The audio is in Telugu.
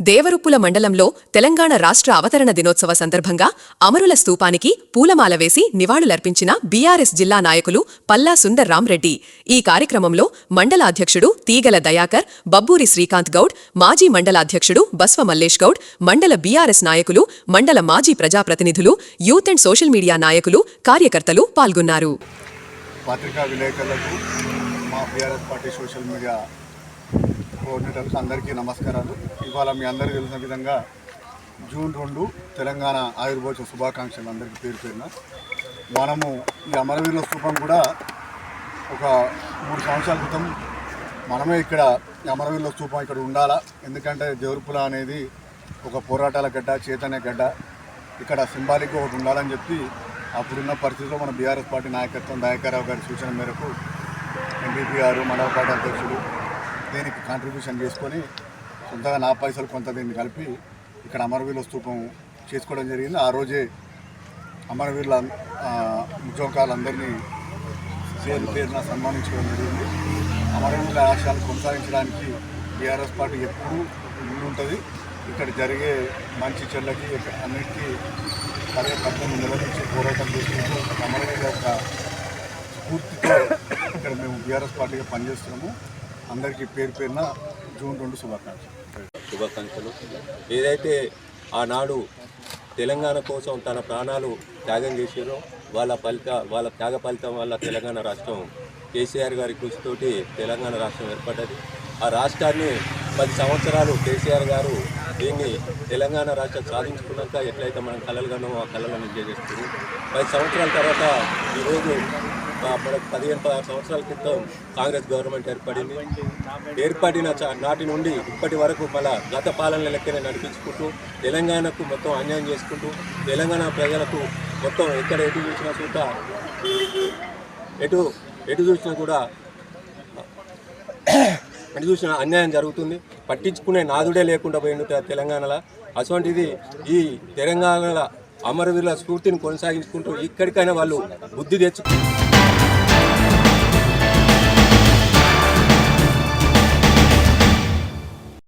దేవరుప్పుల మండలంలో తెలంగాణ రాష్ట్ర అవతరణ దినోత్సవ సందర్భంగా అమరుల స్తూపానికి పూలమాల వేసి నివాళులర్పించిన బీఆర్ఎస్ జిల్లా నాయకులు పల్లా సుందర్రాం రెడ్డి ఈ కార్యక్రమంలో మండల అధ్యక్షుడు తీగల దయాకర్ బబ్బూరి శ్రీకాంత్ గౌడ్ మాజీ మండలాధ్యక్షుడు బస్వ మల్లేష్ గౌడ్ మండల బీఆర్ఎస్ నాయకులు మండల మాజీ ప్రజాప్రతినిధులు యూత్ అండ్ సోషల్ మీడియా నాయకులు కార్యకర్తలు పాల్గొన్నారు. పత్రికా విలేకరులకు మా బీఆర్ఎస్ పార్టీ సోషల్ మీడియా కోఆర్డినేటర్లకు అందరికీ నమస్కారాలు. ఇవాళ మీ అందరికీ తెలిసిన విధంగా జూన్ రెండు తెలంగాణ ఆయుర్వేద శుభాకాంక్షలు అందరికీ పేరు పేరున. మనము ఈ అమరవీరుల స్థూపం కూడా ఒక మూడు సంవత్సరాల క్రితం మనమే ఇక్కడ ఈ అమరవీరుల స్థూపం ఇక్కడ ఉండాలా. ఎందుకంటే జవరుపుల అనేది ఒక పోరాటాల గడ్డ చేతనే గడ్డ. ఇక్కడ సింబాలిక్గా ఒకటి ఉండాలని చెప్పి అప్పుడున్న పరిస్థితిలో మన బీఆర్ఎస్ పార్టీ నాయకత్వం దయాకర్రావు గారి సూచన మేరకు ఎంపీపీ గారు మండల పార్టీ దీనికి కాంట్రిబ్యూషన్ చేసుకొని సొంతగా నా పైసలు కొంత దీన్ని కలిపి ఇక్కడ అమరవీరుల స్థూపం చేసుకోవడం జరిగింది. ఆ రోజే అమరవీరుల ఉద్యోగాలందరినీ పేరు పేరున సన్మానించడం జరిగింది. అమరవీరుల ఆశయాలు కొనసాగించడానికి బీఆర్ఎస్ పార్టీ ఎప్పుడూ ముందుంటుంది. ఇక్కడ జరిగే మంచి చెల్లకి ఇక్కడ అన్నిటికీ కార్యకర్తలను నిలదీసి పోరాటం చేసుకుంటూ అమరవీరుల యొక్క స్ఫూర్తితో ఇక్కడ మేము బీఆర్ఎస్ పార్టీగా పనిచేస్తున్నాము. అందరికీ పేరు పేరున జూన్ రెండు శుభాకాంక్షలు. శుభాకాంక్షలు. ఏదైతే ఆనాడు తెలంగాణ కోసం తన ప్రాణాలు త్యాగం చేశారో వాళ్ళ ఫలిత వాళ్ళ త్యాగ ఫలితం వల్ల తెలంగాణ రాష్ట్రం కేసీఆర్ గారి కృషితోటి తెలంగాణ రాష్ట్రం ఏర్పడ్డది. ఆ రాష్ట్రాన్ని పది సంవత్సరాలు కేసీఆర్ గారు దీన్ని తెలంగాణ రాష్ట్రం సాధించుకున్నాక ఎట్లయితే మనం కళలుగానో కన్నామో ఆ కళలను ఎంజాయ్ చేస్తుంది పది సంవత్సరాల తర్వాత ఈరోజు మనకు పదిహేను పదహారు సంవత్సరాల క్రితం కాంగ్రెస్ గవర్నమెంట్ ఏర్పడింది. ఏర్పడిన చ- నాటి నుండి ఇప్పటి వరకు మన గత పాలన లెక్కనే నడిపించుకుంటూ తెలంగాణకు మొత్తం అన్యాయం చేసుకుంటూ తెలంగాణ ప్రజలకు మొత్తం ఎక్కడ ఎటు చూసినా కూడా ఎటు ఎటు చూసినా కూడా ఎటు చూసినా అన్యాయం జరుగుతుంది. పట్టించుకునే నాదుడే లేకుండా పోయిండు తెలంగాణలో. అటువంటిది ఈ తెలంగాణలో అమరవీరుల స్ఫూర్తిని కొనసాగించుకుంటూ ఇక్కడికైనా వాళ్ళు బుద్ధి తెచ్చుకుంటారు